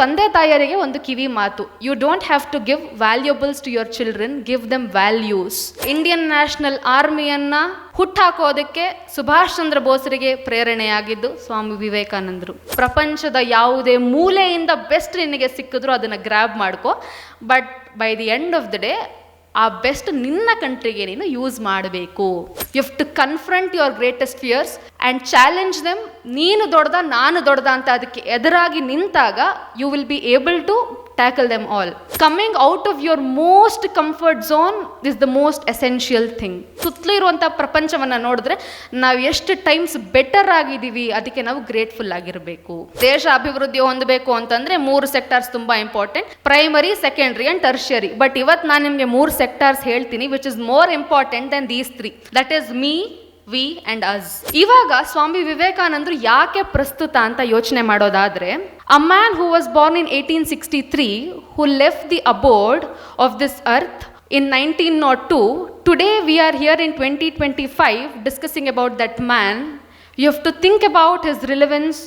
ತಂದೆ ತಾಯಿಯರಿಗೆ ಒಂದು ಕಿವಿ ಮಾತು. You don't have to give valuables to your children give them values Indian national ಆರ್ಮಿಯನ್ನ ಹುಟ್ಟಾಕೋದಕ್ಕೆ ಸುಭಾಷ್ ಚಂದ್ರ ಬೋಸರಿಗೆ ಪ್ರೇರಣೆಯಾಗಿದ್ದು ಸ್ವಾಮಿ ವಿವೇಕಾನಂದರು. ಪ್ರಪಂಚದ ಯಾವುದೇ ಮೂಲೆಯಿಂದ ಬೆಸ್ಟ್ ನಿನಗೆ ಸಿಕ್ಕಿದ್ರು ಅದನ್ನು ಗ್ರ್ಯಾಬ್ ಮಾಡ್ಕೋ. But by the end of the day ಆ ಬೆಸ್ಟ್ ನಿನ್ನ ಕಂಟ್ರಿಗೆ ನೀನು ಯೂಸ್ ಮಾಡಬೇಕು. You to confront your greatest fears and challenge them ನೀನು ದೊಡ್ಡದ, ನಾನು ದೊಡ್ಡದ ಅಂತ ಅದಕ್ಕೆ ಎದುರಾಗಿ ನಿಂತಾಗ you will be able to tackle them all coming out of your most comfort zone is the most essential thing ಸುತ್ತಲೂ ಇರುವಂಥ ಪ್ರಪಂಚವನ್ನು ನೋಡಿದ್ರೆ ನಾವು ಎಷ್ಟು ಟೈಮ್ಸ್ ಬೆಟರ್ ಆಗಿದ್ದೀವಿ, ಅದಕ್ಕೆ ನಾವು ಗ್ರೇಟ್ಫುಲ್ ಆಗಿರಬೇಕು. ದೇಶ ಅಭಿವೃದ್ಧಿ ಹೊಂದಬೇಕು ಅಂತಂದ್ರೆ ಮೂರು ಸೆಕ್ಟರ್ಸ್ ತುಂಬಾ important primary secondary and tertiary but ಇವತ್ತು ನಾನು ನಿಮಗೆ ಮೂರು ಸೆಕ್ಟರ್ಸ್ ಹೇಳ್ತೀನಿ which is more important than these three that is me we and us ಇವಾಗ ಸ್ವಾಮಿ ವಿವೇಕಾನಂದರು ಯಾಕೆ ಪ್ರಸ್ತುತ ಅಂತ ಯೋಚನೆ ಮಾಡೋದಾದ್ರೆ who was born in eighteen sixty three who left the abode of this earth in 1902 today, we are here in 2025 discussing about that man. You have to think about his relevance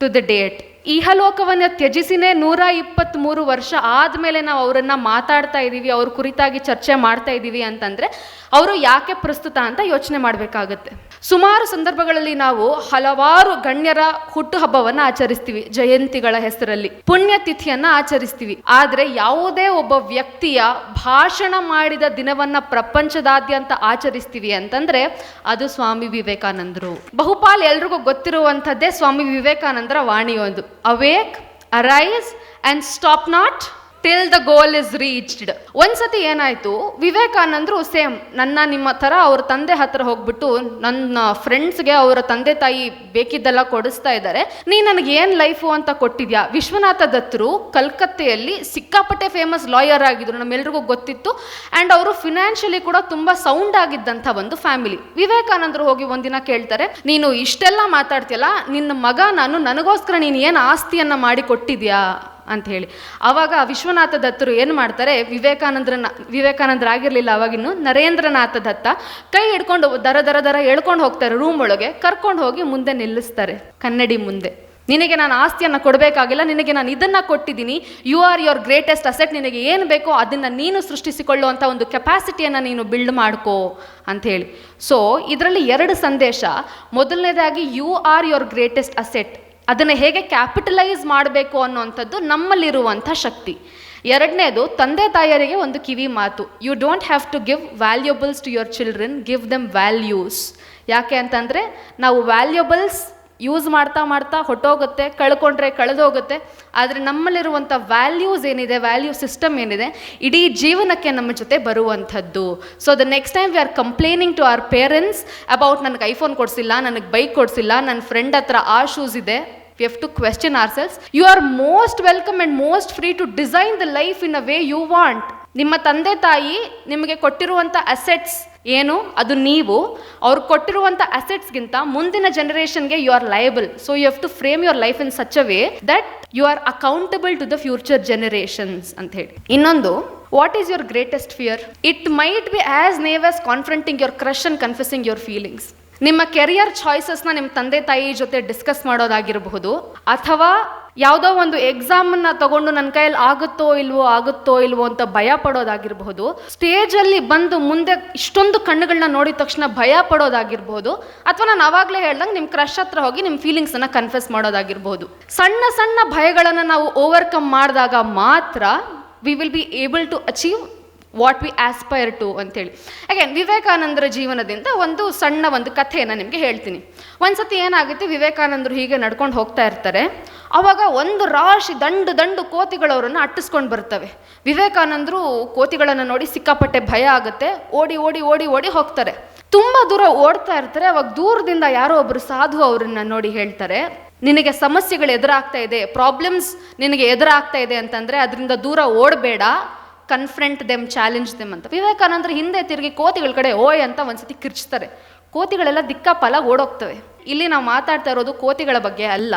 to the date ಇಹಲೋಕವನ್ನು ತ್ಯಜಿಸಿನೇ ನೂರ ಇಪ್ಪತ್ತ್ಮೂರು ವರ್ಷ ಆದಮೇಲೆ ನಾವು ಅವರನ್ನು ಮಾತಾಡ್ತಾ ಇದ್ದೀವಿ ಅವ್ರ ಕುರಿತಾಗಿ ಚರ್ಚೆ ಮಾಡ್ತಾ ಇದ್ದೀವಿ ಅಂತಂದರೆ, ಅವರು ಯಾಕೆ ಪ್ರಸ್ತುತ ಅಂತ ಯೋಚನೆ ಮಾಡಬೇಕಾಗತ್ತೆ. ಸುಮಾರು ಸಂದರ್ಭಗಳಲ್ಲಿ ನಾವು ಹಲವಾರು ಗಣ್ಯರ ಹುಟ್ಟುಹಬ್ಬವನ್ನು ಆಚರಿಸ್ತೀವಿ, ಜಯಂತಿಗಳ ಹೆಸರಲ್ಲಿ. ಪುಣ್ಯತಿಥಿಯನ್ನ ಆಚರಿಸ್ತೀವಿ. ಆದರೆ ಯಾವುದೇ ಒಬ್ಬ ವ್ಯಕ್ತಿಯ ಭಾಷಣ ಮಾಡಿದ ದಿನವನ್ನ ಪ್ರಪಂಚದಾದ್ಯಂತ ಆಚರಿಸ್ತೀವಿ ಅಂತಂದ್ರೆ ಅದು ಸ್ವಾಮಿ ವಿವೇಕಾನಂದರು. ಬಹುಪಾಲ್ ಎಲ್ರಿಗೂ ಗೊತ್ತಿರುವಂಥದ್ದೇ ಸ್ವಾಮಿ ವಿವೇಕಾನಂದರ ವಾಣಿಯೊಂದು. Awake, arise, and stop not till the goal is reached ಒಂದ್ಸತಿ ಏನಾಯ್ತು? ವಿವೇಕಾನಂದರು ಸೇಮ್, ನನ್ನ ನಿಮ್ಮ ಥರ ಅವ್ರ ತಂದೆ ಹತ್ರ ಹೋಗ್ಬಿಟ್ಟು ನನ್ನ ಫ್ರೆಂಡ್ಸ್ಗೆ ಅವರ ತಂದೆ ತಾಯಿ ಬೇಕಿದ್ದೆಲ್ಲ ಕೊಡಿಸ್ತಾ ಇದ್ದಾರೆ. ನೀ ನನಗೆ ಏನು ಲೈಫು ಅಂತ ಕೊಟ್ಟಿದ್ಯಾ? ವಿಶ್ವನಾಥ ದತ್ತರು ಕಲ್ಕತ್ತೆಯಲ್ಲಿ ಸಿಕ್ಕಾಪಟ್ಟೆ ಫೇಮಸ್ ಲಾಯರ್ ಆಗಿದ್ರು, ನಮ್ಮೆಲ್ರಿಗೂ ಗೊತ್ತಿತ್ತು. ಆ್ಯಂಡ್ ಅವರು ಫಿನಾನ್ಷಿಯಲಿ ಕೂಡ ತುಂಬ ಸೌಂಡ್ ಆಗಿದ್ದಂಥ ಒಂದು ಫ್ಯಾಮಿಲಿ ವಿವೇಕಾನಂದರು ಹೋಗಿ ಒಂದಿನ ಕೇಳ್ತಾರೆ, ನೀನು ಇಷ್ಟೆಲ್ಲ ಮಾತಾಡ್ತೀಯಲ್ಲ, ನಿನ್ನ ಮಗ ನಾನು ನನಗೋಸ್ಕರ ನೀನು ಏನು ಆಸ್ತಿಯನ್ನು ಮಾಡಿ ಕೊಟ್ಟಿದ್ಯಾ? ಅಂತ ಹೇಳಿ. ಆವಾಗ ವಿಶ್ವನಾಥ ದತ್ತರು ಏನು ಮಾಡ್ತಾರೆ? ವಿವೇಕಾನಂದರನ್ನ, ವಿವೇಕಾನಂದರಾಗಿರಲಿಲ್ಲ ಅವಾಗಿನ್ನು ನರೇಂದ್ರನಾಥ ದತ್ತ ಕೈ ಹಿಡ್ಕೊಂಡು ದರ ದರ ದರ ಎಳ್ಕೊಂಡು ಹೋಗ್ತಾರೆ ರೂಮ್ ಒಳಗೆ, ಕರ್ಕೊಂಡು ಹೋಗಿ ಮುಂದೆ ನಿಲ್ಲಿಸ್ತಾರೆ, ಕನ್ನಡಿ ಮುಂದೆ. ನಿನಗೆ ನಾನು ಆಸ್ತಿಯನ್ನು ಕೊಡಬೇಕಾಗಿಲ್ಲ, ನಿನಗೆ ನಾನು ಇದನ್ನು ಕೊಟ್ಟಿದ್ದೀನಿ you are your greatest asset ನಿನಗೆ ಏನು ಬೇಕೋ ಅದನ್ನು ನೀನು ಸೃಷ್ಟಿಸಿಕೊಳ್ಳುವಂಥ ಒಂದು ಕೆಪಾಸಿಟಿಯನ್ನು ನೀನು ಬಿಲ್ಡ್ ಮಾಡ್ಕೋ ಅಂಥೇಳಿ ಸೊ ಇದರಲ್ಲಿ ಎರಡು ಸಂದೇಶ. ಮೊದಲನೇದಾಗಿ you are your greatest asset ಅದನ್ನು ಹೇಗೆ ಕ್ಯಾಪಿಟಲೈಸ್ ಮಾಡಬೇಕು ಅನ್ನೋವಂಥದ್ದು ನಮ್ಮಲ್ಲಿರುವಂಥ ಶಕ್ತಿ. ಎರಡನೇದು ತಂದೆ ತಾಯಿಯರಿಗೆ ಒಂದು ಕಿವಿ ಮಾತು. You don't have to give valuables to your children give them values ಯಾಕೆ ಅಂತಂದರೆ ನಾವು ವ್ಯಾಲ್ಯೂಬಲ್ಸ್ ಯೂಸ್ ಮಾಡ್ತಾ ಮಾಡ್ತಾ ಹೊಟ್ಟೋಗುತ್ತೆ, ಕಳ್ಕೊಂಡ್ರೆ ಕಳೆದೋಗುತ್ತೆ. ಆದರೆ ನಮ್ಮಲ್ಲಿರುವಂಥ ವ್ಯಾಲ್ಯೂಸ್ ಏನಿದೆ ವ್ಯಾಲ್ಯೂ ಸಿಸ್ಟಮ್ ಏನಿದೆ, ಇಡೀ ಜೀವನಕ್ಕೆ ನಮ್ಮ ಜೊತೆ ಬರುವಂಥದ್ದು. So the next time we are complaining to our parents about ನನಗೆ ಐಫೋನ್ ಕೊಡಿಸಿಲ್ಲ, ನನಗೆ ಬೈಕ್ ಕೊಡಿಸಿಲ್ಲ ನನ್ನ ಫ್ರೆಂಡ್ ಹತ್ರ ಆ ಶೂಸ್ ಇದೆ we have to question ourselves you are most welcome and most free to design the life in a way you want ನಿಮ್ಮ ತಂದೆ ತಾಯಿ ನಿಮಗೆ ಕೊಟ್ಟಿರುವಂಥ ಅಸೆಟ್ಸ್ ಏನು? ಅದು ನೀವು. ಅವ್ರು ಕೊಟ್ಟಿರುವಂಥ ಅಸೆಟ್ಸ್ಗಿಂತ ಮುಂದಿನ ಜನರೇಷನ್ಗೆ you are liable so you have to frame your life in such a way that you are accountable to the future generations ಅಂತ ಹೇಳಿ. ಇನ್ನೊಂದು what is your greatest fear it might be as naive as confronting your crush and confusing your feelings ನಿಮ್ಮ career ಚಾಯ್ಸಸ್ನ ನಿಮ್ಮ ತಂದೆ ತಾಯಿ ಜೊತೆ discuss ಮಾಡೋದಾಗಿರಬಹುದು, ಅಥವಾ ಯಾವುದೋ ಒಂದು ಎಕ್ಸಾಮನ್ನ ತಗೊಂಡು ನನ್ನ ಕೈಯಲ್ಲಿ ಆಗುತ್ತೋ ಇಲ್ವೋ ಆಗುತ್ತೋ ಇಲ್ವೋ ಅಂತ ಭಯ ಪಡೋದಾಗಿರಬಹುದು. ಸ್ಟೇಜಲ್ಲಿ ಬಂದು ಮುಂದೆ ಇಷ್ಟೊಂದು ಕಣ್ಣುಗಳನ್ನ ನೋಡಿದ ತಕ್ಷಣ ಭಯ ಪಡೋದಾಗಿರ್ಬಹುದು. ಅಥವಾ ನಾನು ಆವಾಗಲೇ ಹೇಳ್ದಂಗೆ ನಿಮ್ಮ ಕ್ರಶ್ ಹತ್ರ ಹೋಗಿ ನಿಮ್ಮ ಫೀಲಿಂಗ್ಸನ್ನು ಕನ್ಫ್ಯೂಸ್ ಮಾಡೋದಾಗಿರ್ಬೋದು ಸಣ್ಣ ಸಣ್ಣ ಭಯಗಳನ್ನು ನಾವು ಓವರ್ಕಮ್ ಮಾಡಿದಾಗ ಮಾತ್ರ we will be able to achieve what we aspire to ಅಂತೇಳಿ. ಅಗೇನ್ ವಿವೇಕಾನಂದರ ಜೀವನದಿಂದ ಒಂದು ಸಣ್ಣ ಒಂದು ಕಥೆಯನ್ನು ನಿಮಗೆ ಹೇಳ್ತೀನಿ. ಒಂದ್ಸತಿ ಏನಾಗುತ್ತೆ, ವಿವೇಕಾನಂದರು ಹೀಗೆ ನಡ್ಕೊಂಡು ಹೋಗ್ತಾ ಇರ್ತಾರೆ. ಆವಾಗ ಒಂದು ರಾಶಿ ದಂಡು ದಂಡು ಕೋತಿಗಳವರನ್ನು ಅಟ್ಟಿಸ್ಕೊಂಡು ಬರ್ತವೆ. ವಿವೇಕಾನಂದರು ಕೋತಿಗಳನ್ನು ನೋಡಿ ಸಿಕ್ಕಾಪಟ್ಟೆ ಭಯ ಆಗುತ್ತೆ. ಓಡಿ ಓಡಿ ಓಡಿ ಓಡಿ ಹೋಗ್ತಾರೆ. ತುಂಬ ದೂರ ಓಡ್ತಾ ಇರ್ತಾರೆ. ಅವಾಗ ದೂರದಿಂದ ಯಾರೋ ಒಬ್ಬರು ಸಾಧು ಅವರನ್ನ ನೋಡಿ ಹೇಳ್ತಾರೆ, ನಿನಗೆ ಸಮಸ್ಯೆಗಳು ಎದುರಾಗ್ತಾ ಇದೆ ಪ್ರಾಬ್ಲಮ್ಸ್ ನಿನಗೆ ಎದುರಾಗ್ತಾ ಇದೆ ಅಂತಂದರೆ ಅದರಿಂದ ದೂರ ಓಡಬೇಡ. ಕನ್ಫ್ರಂಟ್ ದೆಮ್ ಚಾಲೆಂಜ್ ದೆಮ್ ಅಂತ. ವಿವೇಕಾನಂದ್ರ ಹಿಂದೆ ತಿರುಗಿ ಕೋತಿಗಳ ಕಡೆ ಓಯ್ ಅಂತ ಒಂದ್ಸತಿ ಕಿರ್ಚ್ತಾರೆ ಕೋತಿಗಳೆಲ್ಲ ದಿಕ್ಕಾಪಾಲ ಓಡೋಗ್ತವೆ. ಇಲ್ಲಿ ನಾವು ಮಾತಾಡ್ತಾ ಇರೋದು ಕೋತಿಗಳ ಬಗ್ಗೆ ಅಲ್ಲ,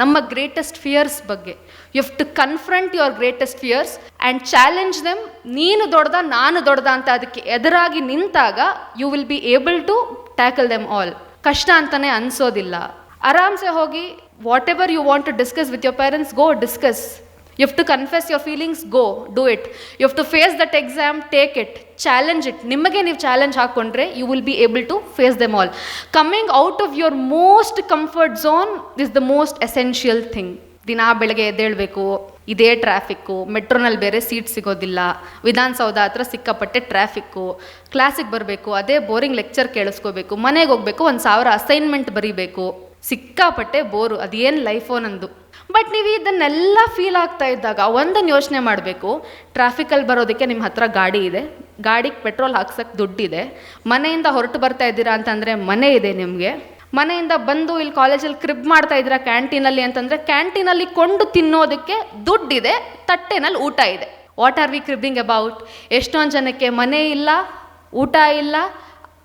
ನಮ್ಮ ಗ್ರೇಟೆಸ್ಟ್ ಫಿಯರ್ಸ್ ಬಗ್ಗೆ. You have to confront your greatest fears and challenge them ನೀನು ದೊಡ್ಡದ, ನಾನು ದೊಡ್ಡದ ಅಂತ ಅದಕ್ಕೆ ಎದುರಾಗಿ ನಿಂತಾಗ you will be able to tackle them all ಕಷ್ಟ ಅಂತಲೇ ಅನಿಸೋದಿಲ್ಲ. ಆರಾಮ್ಸೆ ಹೋಗಿ whatever you want to discuss with your parents go discuss you have to confess your feelings go do it you have to face that exam take it challenge it ನಿಮಗೆ ನೀವು challenge ಹಾಕ್ಕೊಂಡ್ರೆ you will be able to face them all coming out of your most comfort zone is the most essential thing ದಿನ ಬೆಳಗ್ಗೆ ಎದ್ದೇಳಬೇಕು, ಇದೇ traffic ಮೆಟ್ರೋನಲ್ಲಿ ಬೇರೆ seat ಸಿಗೋದಿಲ್ಲ. ವಿಧಾನಸೌಧ ಹತ್ರ ಸಿಕ್ಕಾಪಟ್ಟೆ ಟ್ರಾಫಿಕ್ಕು ಕ್ಲಾಸಿಗೆ ಬರಬೇಕು, ಅದೇ ಬೋರಿಂಗ್ ಲೆಕ್ಚರ್ ಕೇಳಿಸ್ಕೋಬೇಕು, ಮನೆಗೆ ಹೋಗ್ಬೇಕು, ಒಂದು ಸಾವಿರ ಅಸೈನ್ಮೆಂಟ್ ಬರೀಬೇಕು. ಸಿಕ್ಕಾಪಟ್ಟೆ ಬೋರು ಅದೇನು ಲೈಫೋ ನಂದು ಬಟ್ ನೀವು ಇದನ್ನೆಲ್ಲ ಫೀಲ್ ಆಗ್ತಾ ಇದ್ದಾಗ ಒಂದನ್ನು ಯೋಚನೆ ಮಾಡಬೇಕು. ಟ್ರಾಫಿಕಲ್ಲಿ ಬರೋದಕ್ಕೆ ನಿಮ್ಮ ಹತ್ರ ಗಾಡಿ ಇದೆ. ಗಾಡಿಗೆ ಪೆಟ್ರೋಲ್ ಹಾಕ್ಸಕ್ಕೆ ದುಡ್ಡಿದೆ. ಮನೆಯಿಂದ ಹೊರಟು ಬರ್ತಾ ಇದ್ದೀರಾ ಅಂತಂದರೆ ಮನೆ ಇದೆ ನಿಮಗೆ. ಮನೆಯಿಂದ ಬಂದು ಇಲ್ಲಿ ಕಾಲೇಜಲ್ಲಿ ಕ್ರಿಬ್ ಮಾಡ್ತಾ ಇದ್ದೀರಾ ಕ್ಯಾಂಟೀನಲ್ಲಿ ಅಂತಂದರೆ ಕ್ಯಾಂಟೀನಲ್ಲಿ ಕೊಂಡು ತಿನ್ನೋದಕ್ಕೆ ದುಡ್ಡಿದೆ, ತಟ್ಟೆನಲ್ಲಿ ಊಟ ಇದೆ. What are we cribbing about ಎಷ್ಟೊಂದು ಜನಕ್ಕೆ ಮನೆ ಇಲ್ಲ, ಊಟ ಇಲ್ಲ,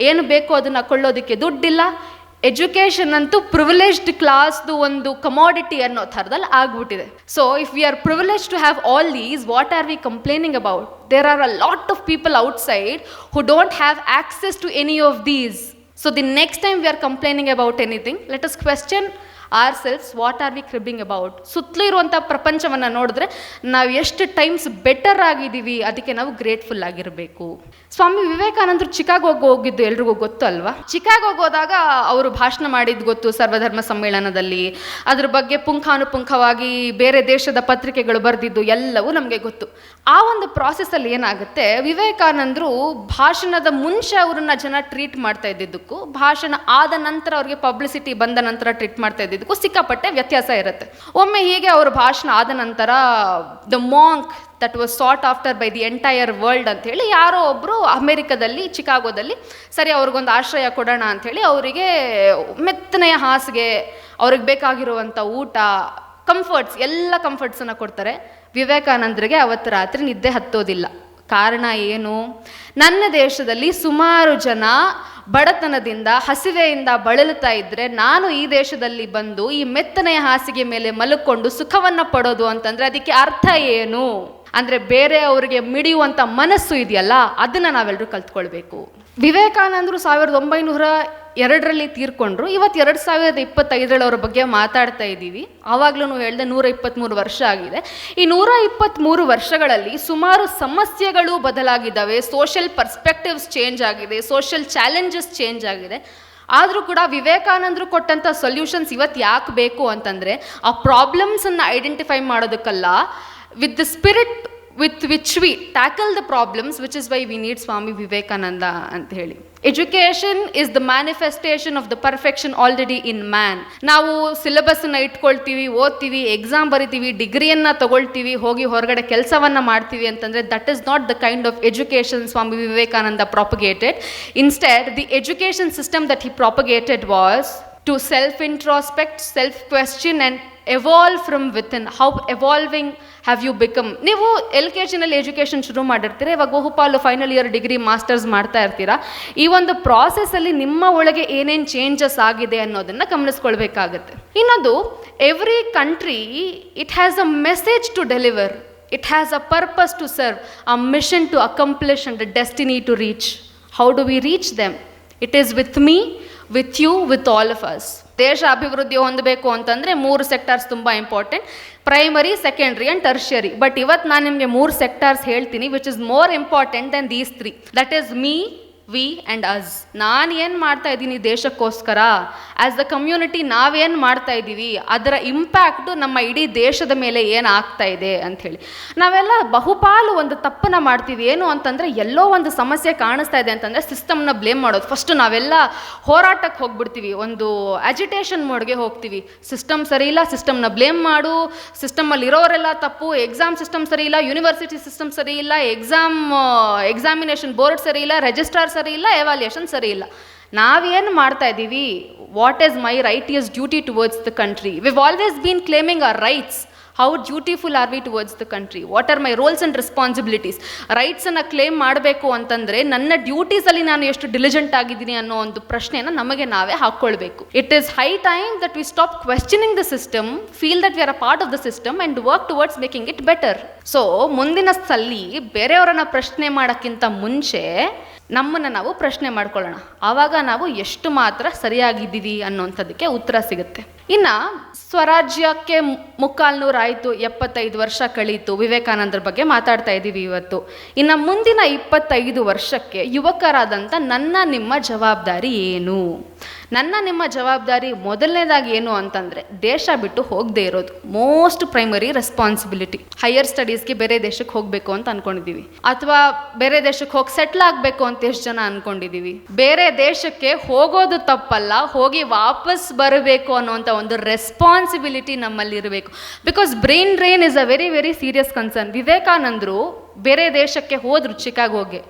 ಏನು ಬೇಕೋ ಅದನ್ನು ಕೊಳ್ಳೋದಕ್ಕೆ ದುಡ್ಡಿಲ್ಲ ಎಜುಕೇಷನ್ ಅಂತೂ ಪ್ರಿವಿಲೇಜ್ಡ್ ಕ್ಲಾಸ್ದು ಒಂದು ಕಮಾಡಿಟಿ ಅನ್ನೋ ಥರದಲ್ಲಿ ಆಗ್ಬಿಟ್ಟಿದೆ. So if we are privilege to have all these what are we complaining about there are a lot of people outside who don't have access to any of these so the next time we are complaining about anything let us question ourselves what are we cribbing about ಸುತ್ತಲೂ ಇರುವಂಥ ಪ್ರಪಂಚವನ್ನು ನೋಡಿದ್ರೆ ನಾವು ಎಷ್ಟು times better ಆಗಿದ್ದೀವಿ, ಅದಕ್ಕೆ ನಾವು grateful ಆಗಿರಬೇಕು. ಸ್ವಾಮಿ ವಿವೇಕಾನಂದರು ಚಿಕಾಗೋಗೆ ಹೋಗಿದ್ದು ಎಲ್ರಿಗೂ ಗೊತ್ತು ಅಲ್ವಾ? ಚಿಕಾಗೋಗೆ ಹೋದಾಗ ಅವರು ಭಾಷಣ ಮಾಡಿದ್ದು ಗೊತ್ತು ಸರ್ವಧರ್ಮ ಸಮ್ಮೇಳನದಲ್ಲಿ. ಅದ್ರ ಬಗ್ಗೆ ಪುಂಖಾನುಪುಂಖವಾಗಿ ಬೇರೆ ದೇಶದ ಪತ್ರಿಕೆಗಳು ಬರೆದಿದ್ದು ಎಲ್ಲವೂ ನಮಗೆ ಗೊತ್ತು. ಆ ಒಂದು ಪ್ರಾಸೆಸ್ಸಲ್ಲಿ ಏನಾಗುತ್ತೆ, ವಿವೇಕಾನಂದರು ಭಾಷಣದ ಮುಂಚೆ ಅವರನ್ನ ಜನ ಟ್ರೀಟ್ ಮಾಡ್ತಾ ಇದ್ದಿದ್ದಕ್ಕೂ, ಭಾಷಣ ಆದ ನಂತರ ಅವ್ರಿಗೆ ಪಬ್ಲಿಸಿಟಿ ಬಂದ ನಂತರ ಟ್ರೀಟ್ ಮಾಡ್ತಾ ಇದ್ದಿದ್ದಕ್ಕೂ ಸಿಕ್ಕಾಪಟ್ಟೆ ವ್ಯತ್ಯಾಸ ಇರುತ್ತೆ. ಒಮ್ಮೆ ಹೀಗೆ ಅವ್ರ ಭಾಷಣ ಆದ ನಂತರ, the monk that was sought after by the entire world ಅಂಥೇಳಿ ಯಾರೋ ಒಬ್ಬರು ಅಮೇರಿಕದಲ್ಲಿ, ಚಿಕಾಗೋದಲ್ಲಿ, ಸರಿ, ಅವ್ರಿಗೊಂದು ಆಶ್ರಯ ಕೊಡೋಣ ಅಂಥೇಳಿ ಅವರಿಗೆ ಮೆತ್ತನೆಯ ಹಾಸಿಗೆ, ಅವ್ರಿಗೆ ಬೇಕಾಗಿರುವಂಥ ಊಟ ಕಂಫರ್ಟ್ಸ್ ಎಲ್ಲ ಕಂಫರ್ಟ್ಸನ್ನು ಕೊಡ್ತಾರೆ. ವಿವೇಕಾನಂದರಿಗೆ ಅವತ್ತು ರಾತ್ರಿ ನಿದ್ದೆ ಹತ್ತೋದಿಲ್ಲ. ಕಾರಣ ಏನು? ನನ್ನ ದೇಶದಲ್ಲಿ ಸುಮಾರು ಜನ ಬಡತನದಿಂದ, ಹಸಿವೆಯಿಂದ ಬಳಲುತ್ತಾ ಇದ್ದರೆ ನಾನು ಈ ದೇಶದಲ್ಲಿ ಬಂದು, ಈ ಮೆತ್ತನೆಯ ಹಾಸಿಗೆ ಮೇಲೆ ಮಲಕೊಂಡು ಸುಖವನ್ನು ಪಡೋದು ಅಂತಂದರೆ ಅದಕ್ಕೆ ಅರ್ಥ ಏನು? ಅಂದರೆ ಬೇರೆ ಅವರಿಗೆ ಮಿಡಿಯುವಂಥ ಮನಸ್ಸು ಇದೆಯಲ್ಲ, ಅದನ್ನು ನಾವೆಲ್ಲರೂ ಕಲ್ತ್ಕೊಳ್ಬೇಕು. ವಿವೇಕಾನಂದರು ಸಾವಿರದ ಒಂಬೈನೂರ ಎರಡರಲ್ಲಿ ತೀರ್ಕೊಂಡ್ರು. ಇವತ್ತು ಎರಡು ಸಾವಿರದ ಇಪ್ಪತ್ತೈದರಲ್ಲಿ ಅವ್ರ ಬಗ್ಗೆ ಮಾತಾಡ್ತಾ ಇದ್ದೀವಿ. ಆವಾಗಲೂ ಹೇಳಿದೆ ನೂರ ಇಪ್ಪತ್ತ್ಮೂರು ವರ್ಷ ಆಗಿದೆ. ಈ ನೂರ ಇಪ್ಪತ್ತ್ಮೂರು ವರ್ಷಗಳಲ್ಲಿ ಸುಮಾರು ಸಮಸ್ಯೆಗಳು ಬದಲಾಗಿದ್ದಾವೆ. ಸೋಷಿಯಲ್ ಪರ್ಸ್ಪೆಕ್ಟಿವ್ಸ್ ಚೇಂಜ್ ಆಗಿದೆ. ಸೋಷಿಯಲ್ ಚಾಲೆಂಜಸ್ ಚೇಂಜ್ ಆಗಿದೆ. ಆದರೂ ಕೂಡ ವಿವೇಕಾನಂದರು ಕೊಟ್ಟಂಥ ಸೊಲ್ಯೂಷನ್ಸ್ ಇವತ್ತು ಯಾಕೆ ಬೇಕು ಅಂತಂದರೆ, ಆ ಪ್ರಾಬ್ಲಮ್ಸನ್ನು identify ಮಾಡೋದಕ್ಕಲ್ಲ with the spirit with which we tackle the problems which is why we need Swami Vivekananda ಅಂತ ಹೇಳಿ. Education is the manifestation of the perfection already in man ನಾವು ಸಿಲೆಬಸ್ಸನ್ನು ಇಟ್ಕೊಳ್ತೀವಿ, ಓದ್ತೀವಿ ಎಕ್ಸಾಮ್ ಬರಿತೀವಿ ಡಿಗ್ರಿಯನ್ನು ತಗೊಳ್ತೀವಿ, ಹೋಗಿ ಹೊರಗಡೆ ಕೆಲಸವನ್ನು ಮಾಡ್ತೀವಿ ಅಂತಂದರೆ that is not the kind of education Swami Vivekananda propagated instead the education system that he propagated was to self introspect self question and evolve from within how evolving have you become ನೀವು L K ಜಿನಲ್ಲಿ education ಶುರು ಮಾಡಿರ್ತೀರ? ಇವಾಗ ಬಹುಪಾಲು final year degree masters ಮಾಡ್ತಾ ಇರ್ತೀರಾ? ಈ ಒಂದು ಪ್ರಾಸೆಸ್ಸಲ್ಲಿ ನಿಮ್ಮ ಒಳಗೆ ಏನೇನು ಚೇಂಜಸ್ ಆಗಿದೆ ಅನ್ನೋದನ್ನು ಗಮನಿಸ್ಕೊಳ್ಬೇಕಾಗತ್ತೆ. ಇನ್ನೊಂದು every country it has a message to deliver it has a purpose to serve a mission to accomplish and destiny to reach how do we reach them it is with me with you with all of us ದೇಶ ಅಭಿವೃದ್ಧಿ ಹೊಂದಬೇಕು ಅಂತಂದರೆ ಮೂರು sectors ತುಂಬ important primary secondary and tertiary but ಇವತ್ತು ನಾನು ನಿಮಗೆ ಮೂರು ಸೆಕ್ಟರ್ಸ್ ಹೇಳ್ತೀನಿ which is more important than these three that is me we and us ನಾನು ಏನು ಮಾಡ್ತಾ ಇದ್ದೀನಿ ದೇಶಕ್ಕೋಸ್ಕರ? ಆ್ಯಸ್ ದ ಕಮ್ಯುನಿಟಿ ನಾವೇನು ಮಾಡ್ತಾ ಇದ್ದೀವಿ? ಅದರ ಇಂಪ್ಯಾಕ್ಟು ನಮ್ಮ ಇಡೀ ದೇಶದ ಮೇಲೆ ಏನು ಆಗ್ತಾ ಇದೆ ಅಂಥೇಳಿ. ನಾವೆಲ್ಲ ಬಹುಪಾಲು ಒಂದು ತಪ್ಪನ್ನು ಮಾಡ್ತೀವಿ. ಏನು ಅಂತಂದರೆ ಎಲ್ಲೋ ಒಂದು ಸಮಸ್ಯೆ ಕಾಣಿಸ್ತಾ ಇದೆ ಅಂತಂದರೆ ಸಿಸ್ಟಮ್ನ ಬ್ಲೇಮ್ ಮಾಡೋದು. ಫಸ್ಟು ನಾವೆಲ್ಲ ಹೋರಾಟಕ್ಕೆ ಹೋಗ್ಬಿಡ್ತೀವಿ. ಒಂದು ಅಜಿಟೇಷನ್ ಮೋಡ್ಗೆ ಹೋಗ್ತೀವಿ. ಸಿಸ್ಟಮ್ ಸರಿ ಇಲ್ಲ ಸಿಸ್ಟಮ್ನ ಬ್ಲೇಮ್ ಮಾಡು. ಸಿಸ್ಟಮಲ್ಲಿ ಇರೋರೆಲ್ಲ ತಪ್ಪು. ಎಕ್ಸಾಮ್ ಸಿಸ್ಟಮ್ ಸರಿ ಇಲ್ಲ ಯೂನಿವರ್ಸಿಟಿ ಸಿಸ್ಟಮ್ ಸರಿ ಇಲ್ಲ ಎಕ್ಸಾಮ್ ಎಕ್ಸಾಮಿನೇಷನ್ ಬೋರ್ಡ್ ಸರಿ ಇಲ್ಲ ರಿಜಿಸ್ಟ್ರಾರ್ ಇಲ್ಲ ಎವಾಲ್ಯೂಷನ್ ಸರಿ ಇಲ್ಲ ನಾವೇನು ಮಾಡ್ತಾ ಇದ್ದೀವಿ? What is my right is duty towards the country we've always been claiming our rights how dutiful are we towards the country what are my roles and responsibilities ರೈಟ್ಸನ್ನು claim ಮಾಡಬೇಕು ಅಂತಂದರೆ ನನ್ನ ಡ್ಯೂಟೀಸಲ್ಲಿ ನಾನು ಎಷ್ಟು ಡಿಲಿಜೆಂಟ್ ಆಗಿದ್ದೀನಿ ಅನ್ನೋ ಒಂದು ಪ್ರಶ್ನೆಯನ್ನು ನಮಗೆ ನಾವೇ ಹಾಕ್ಕೊಳ್ಬೇಕು. It is high time that we stop questioning the system feel that we are a part of the system and work towards making it better so ಮುಂದಿನ ಸಲ್ಲಿ ಬೇರೆಯವರನ್ನ ಪ್ರಶ್ನೆ ಮಾಡೋಕ್ಕಿಂತ ಮುಂಚೆ ನಮ್ಮನ್ನು ನಾವು ಪ್ರಶ್ನೆ ಮಾಡ್ಕೊಳ್ಳೋಣ. ಆವಾಗ ನಾವು ಎಷ್ಟು ಮಾತ್ರ ಸರಿಯಾಗಿದ್ದೀವಿ ಅನ್ನೋಂಥದ್ದಕ್ಕೆ ಉತ್ತರ ಸಿಗುತ್ತೆ. ಇನ್ನು ಸ್ವರಾಜ್ಯಕ್ಕೆ ಮುಕ್ಕಾಲ್ನೂರು ಆಯಿತು ಎಪ್ಪತ್ತೈದು ವರ್ಷ ಕಳೀತು, ವಿವೇಕಾನಂದರ ಬಗ್ಗೆ ಮಾತಾಡ್ತಾ ಇದ್ದೀವಿ ಇವತ್ತು. ಇನ್ನು ಮುಂದಿನ ಇಪ್ಪತ್ತೈದು ವರ್ಷಕ್ಕೆ ಯುವಕರಾದಂಥ ನನ್ನ ನಿಮ್ಮ ಜವಾಬ್ದಾರಿ ಏನು? ನನ್ನ ನಿಮ್ಮ ಜವಾಬ್ದಾರಿ ಮೊದಲನೇದಾಗಿ ಏನು ಅಂತಂದರೆ ದೇಶ ಬಿಟ್ಟು ಹೋಗದೇ ಇರೋದು. ಮೋಸ್ಟ್ ಪ್ರೈಮರಿ ರೆಸ್ಪಾನ್ಸಿಬಿಲಿಟಿ ಹೈಯರ್ ಸ್ಟಡೀಸ್ಗೆ ಬೇರೆ ದೇಶಕ್ಕೆ ಹೋಗಬೇಕು ಅಂತ ಅನ್ಕೊಂಡಿದ್ದೀವಿ ಅಥವಾ ಬೇರೆ ದೇಶಕ್ಕೆ ಹೋಗಿ ಸೆಟ್ಲ್ ಆಗಬೇಕು ಅಂತ ಎಷ್ಟು ಜನ ಅನ್ಕೊಂಡಿದ್ದೀವಿ ಬೇರೆ ದೇಶಕ್ಕೆ ಹೋಗೋದು ತಪ್ಪಲ್ಲ, ಹೋಗಿ ವಾಪಸ್ ಬರಬೇಕು ಅನ್ನೋಂಥ ಒಂದು ರೆಸ್ಪಾನ್ಸಿಬಿಲಿಟಿ ನಮ್ಮಲ್ಲಿ ಇರಬೇಕು. Because brain drain is a very very serious concern ವಿವೇಕಾನಂದರು ಬೇರೆ ದೇಶಕ್ಕೆ ಹೋದ್ರು ಚಿಕಾಗೋಗೆ,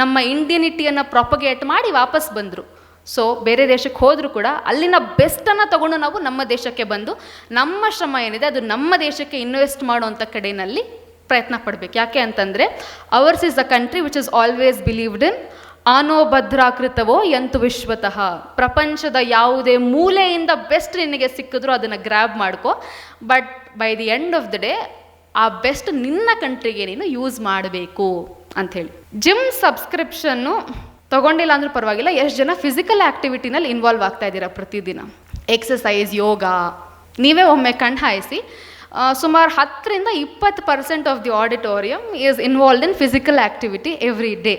ನಮ್ಮ ಇಂಡಿಯನಿಟಿಯನ್ನು ಪ್ರಾಪಗೇಟ್ ಮಾಡಿ ವಾಪಸ್ ಬಂದರು. ಸೊ ಬೇರೆ ದೇಶಕ್ಕೆ ಹೋದರೂ ಕೂಡ ಅಲ್ಲಿನ ಬೆಸ್ಟನ್ನು ತಗೊಂಡು ನಾವು ನಮ್ಮ ದೇಶಕ್ಕೆ ಬಂದು ನಮ್ಮ ಶ್ರಮ ಏನಿದೆ ಅದು ನಮ್ಮ ದೇಶಕ್ಕೆ ಇನ್ವೆಸ್ಟ್ ಮಾಡುವಂಥ ಕಡೆಯಲ್ಲಿ ಪ್ರಯತ್ನ ಪಡಬೇಕು. ಯಾಕೆ ಅಂತಂದರೆ ours is a country which is always believed in ಆನೋ ಭದ್ರಾಕೃತವೋ ಎಂತು ವಿಶ್ವತಃ. ಪ್ರಪಂಚದ ಯಾವುದೇ ಮೂಲೆಯಿಂದ ಬೆಸ್ಟ್ ನಿನಗೆ ಸಿಕ್ಕಿದ್ರೂ ಅದನ್ನು ಗ್ರ್ಯಾಬ್ ಮಾಡ್ಕೋ. But by the end of the day ಆ ಬೆಸ್ಟ್ ನಿನ್ನ ಕಂಟ್ರಿಗೆ ನೀನು ಯೂಸ್ ಮಾಡಬೇಕು ಅಂಥೇಳಿ. ಜಿಮ್ ಸಬ್ಸ್ಕ್ರಿಪ್ಷನ್ನು ತಗೊಂಡಿಲ್ಲ ಅಂದ್ರೆ ಪರವಾಗಿಲ್ಲ. ಎಷ್ಟು ಜನ ಫಿಸಿಕಲ್ ಆ್ಯಕ್ಟಿವಿಟಿನಲ್ಲಿ ಇನ್ವಾಲ್ವ್ ಆಗ್ತಾ ಇದ್ದೀರಾ ಪ್ರತಿದಿನ? ಎಕ್ಸಸೈಸ್ ಯೋಗ, ನೀವೇ ಒಮ್ಮೆ ಕಣ್ಣು ಹಾಯಿಸಿ. ಸುಮಾರು ಹತ್ತರಿಂದ ಇಪ್ಪತ್ತು percent of the auditorium is involve in physical activity every day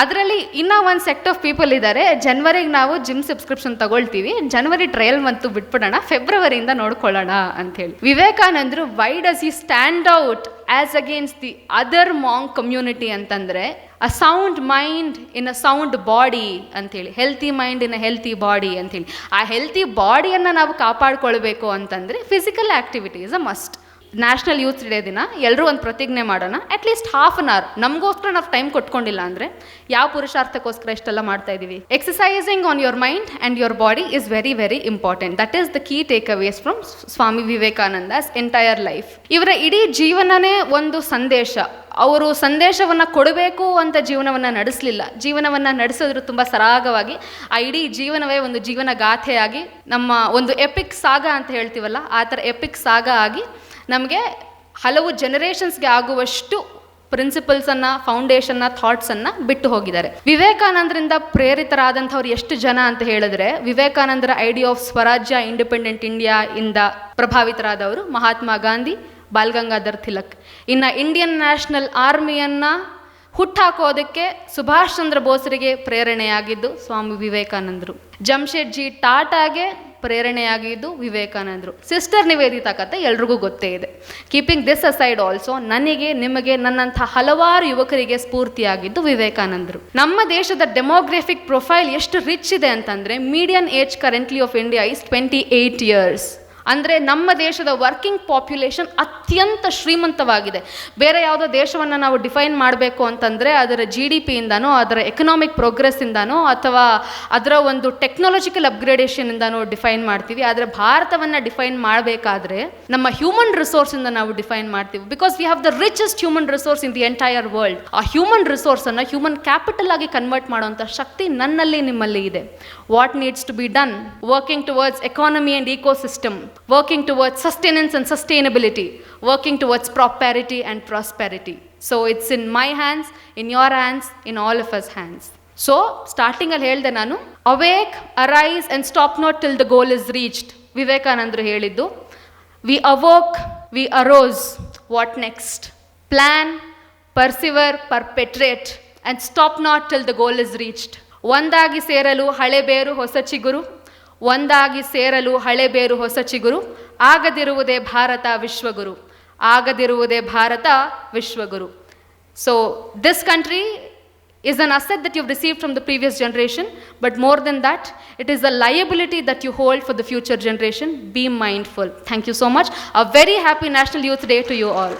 ಅದರಲ್ಲಿ ಇನ್ನೂ ಒಂದು ಸೆಕ್ಟ್ ಆಫ್ ಪೀಪಲ್ ಇದ್ದಾರೆ ಜನ್ವರಿಗೆ ನಾವು ಜಿಮ್ ಸಬ್ಸ್ಕ್ರಿಪ್ಷನ್ ತಗೊಳ್ತೀವಿ. ಜನವರಿ ಟ್ರಯಲ್ ಮಂತು ಬಿಟ್ಬಿಡೋಣ. ಫೆಬ್ರವರಿಯಿಂದ ನೋಡ್ಕೊಳ್ಳೋಣ ಅಂಥೇಳಿ ವಿವೇಕಾನಂದರು why does he stand out as against the other among community ಅಂತಂದರೆ a sound mind in a sound body ಅಂಥೇಳಿ healthy mind in a healthy body ಅಂಥೇಳಿ ಆ ಹೆಲ್ತಿ ಬಾಡಿಯನ್ನು ನಾವು ಕಾಪಾಡಿಕೊಳ್ಬೇಕು ಅಂತಂದರೆ physical activity is a must national youth day ದಿನ ಎಲ್ಲರೂ ಒಂದು ಪ್ರತಿಜ್ಞೆ ಮಾಡೋಣ. ಅಟ್ಲೀಸ್ಟ್ ಹಾಫ್ ಅನ್ ಅವರ್ ನಮಗೋಸ್ಕರ ನಾವು ಟೈಮ್ ಕೊಟ್ಕೊಂಡಿಲ್ಲ ಅಂದರೆ ಯಾವ ಪುರುಷಾರ್ಥಕ್ಕೋಸ್ಕರ ಇಷ್ಟೆಲ್ಲ ಮಾಡ್ತಾ ಇದ್ದೀವಿ exercising on your mind and your body is very very important that is the key takeaways from Swami Vivekananda's entire life ಇವರ ಇಡೀ ಜೀವನನೇ ಒಂದು ಸಂದೇಶ. ಅವರು ಸಂದೇಶವನ್ನು ಕೊಡಬೇಕು ಅಂತ ಜೀವನವನ್ನು ನಡೆಸಲಿಲ್ಲ. ಜೀವನವನ್ನು ನಡೆಸಿದ್ರು ತುಂಬ ಸರಾಗವಾಗಿ. ಆ ಇಡೀ ಜೀವನವೇ ಒಂದು ಜೀವನ ಗಾಥೆಯಾಗಿ ನಮ್ಮ ಒಂದು ಎಪಿಕ್ ಸಾಗ ಅಂತ ಹೇಳ್ತೀವಲ್ಲ, ಆ ಥರ ಎಪಿಕ್ ಸಾಗ ಆಗಿ ನಮಗೆ ಹಲವು ಜನರೇಷನ್ಸ್ಗೆ ಆಗುವಷ್ಟು ಪ್ರಿನ್ಸಿಪಲ್ಸನ್ನು ಫೌಂಡೇಶನ್ನ ಥಾಟ್ಸನ್ನು ಬಿಟ್ಟು ಹೋಗಿದ್ದಾರೆ. ವಿವೇಕಾನಂದರಿಂದ ಪ್ರೇರಿತರಾದಂಥವ್ರು ಎಷ್ಟು ಜನ ಅಂತ ಹೇಳಿದ್ರೆ, ವಿವೇಕಾನಂದರ idea of Swarajya independent India ಇಂದ ಪ್ರಭಾವಿತರಾದವರು ಮಹಾತ್ಮ ಗಾಂಧಿ, ಬಾಲ್ಗಂಗಾಧರ್ ತಿಲಕ್. ಇನ್ನು ಇಂಡಿಯನ್ ನ್ಯಾಷನಲ್ ಆರ್ಮಿಯನ್ನು ಹುಟ್ಟಾಕೋದಕ್ಕೆ ಸುಭಾಷ್ ಚಂದ್ರ ಬೋಸರಿಗೆ ಪ್ರೇರಣೆಯಾಗಿದ್ದು ಸ್ವಾಮಿ ವಿವೇಕಾನಂದರು. ಜಮ್ಶೆಡ್ಜಿ ಟಾಟಾಗೆ ಪ್ರೇರಣೆಯಾಗಿದ್ದು ವಿವೇಕಾನಂದರು. ಸಿಸ್ಟರ್ ನಿವೇದಿತಾ ಕತೆ ಎಲ್ರಿಗೂ ಗೊತ್ತೇ ಇದೆ. ಕೀಪಿಂಗ್ ದಿಸ್ ಅಸೈಡ್ ಆಲ್ಸೋ ನನಗೆ, ನಿಮಗೆ, ನನ್ನಂಥ ಹಲವಾರು ಯುವಕರಿಗೆ ಸ್ಫೂರ್ತಿಯಾಗಿದ್ದು ವಿವೇಕಾನಂದರು. ನಮ್ಮ ದೇಶದ ಡೆಮೋಗ್ರಫಿಕ್ ಪ್ರೊಫೈಲ್ ಎಷ್ಟು ರಿಚ್ ಇದೆ ಅಂತಂದರೆ median age currently of India is twenty eight years ಅಂದರೆ ನಮ್ಮ ದೇಶದ ವರ್ಕಿಂಗ್ ಪಾಪ್ಯುಲೇಷನ್ ಅತ್ಯಂತ ಶ್ರೀಮಂತವಾಗಿದೆ. ಬೇರೆ ಯಾವುದೋ ದೇಶವನ್ನು ನಾವು ಡಿಫೈನ್ ಮಾಡಬೇಕು ಅಂತಂದರೆ ಅದರ ಜಿ ಡಿ ಪಿಯಿಂದನೋ ಅದರ ಎಕನಾಮಿಕ್ ಪ್ರೋಗ್ರೆಸ್ಸಿಂದನೋ ಅಥವಾ ಅದರ ಒಂದು ಟೆಕ್ನಾಲಜಿಕಲ್ ಅಪ್ಗ್ರೇಡೇಷನಿಂದನೋ ಡಿಫೈನ್ ಮಾಡ್ತೀವಿ. ಆದರೆ ಭಾರತವನ್ನು ಡಿಫೈನ್ ಮಾಡಬೇಕಾದ್ರೆ ನಮ್ಮ ಹ್ಯೂಮನ್ ರಿಸೋರ್ಸಿಂದ ನಾವು ಡಿಫೈನ್ ಮಾಡ್ತೀವಿ. Because we have the richest human resource in the entire world ಆ ಹ್ಯೂಮನ್ ರಿಸೋರ್ಸನ್ನು ಹ್ಯೂಮನ್ ಕ್ಯಾಪಿಟಲ್ ಆಗಿ ಕನ್ವರ್ಟ್ ಮಾಡುವಂಥ ಶಕ್ತಿ ನನ್ನಲ್ಲಿ ನಿಮ್ಮಲ್ಲಿ ಇದೆ. What needs to be done working towards economy and ecosystem working towards sustenance and sustainability, working towards prosperity and prosperity. So it's in my hands, in your hands, in all of us hands. So ಸ್ಟಾರ್ಟಿಂಗಲ್ಲಿ ಹೇಳಿದೆ ನಾನು awake arise and stop not till the goal is reached ವಿವೇಕಾನಂದರು ಹೇಳಿದ್ದು we awoke we arose what next plan persevere perpetrate and stop not till the goal is reached ಒಂದಾಗಿ ಸೇರಲು ಹಳೆ ಬೇರು ಹೊಸ ಚಿಗುರು ಒಂದಾಗಿ ಸೇರಲು ಹಳೆ ಬೇರು ಹೊಸ ಚಿಗುರು ಆಗದಿರುವುದೇ ಭಾರತ ವಿಶ್ವಗುರು ಆಗದಿರುವುದೇ ಭಾರತ ವಿಶ್ವಗುರು so this country is an asset that you've received from the previous generation, but more than that, it is a liability that you hold for the future generation. Be mindful. Thank you so much. A very happy National Youth Day to you all.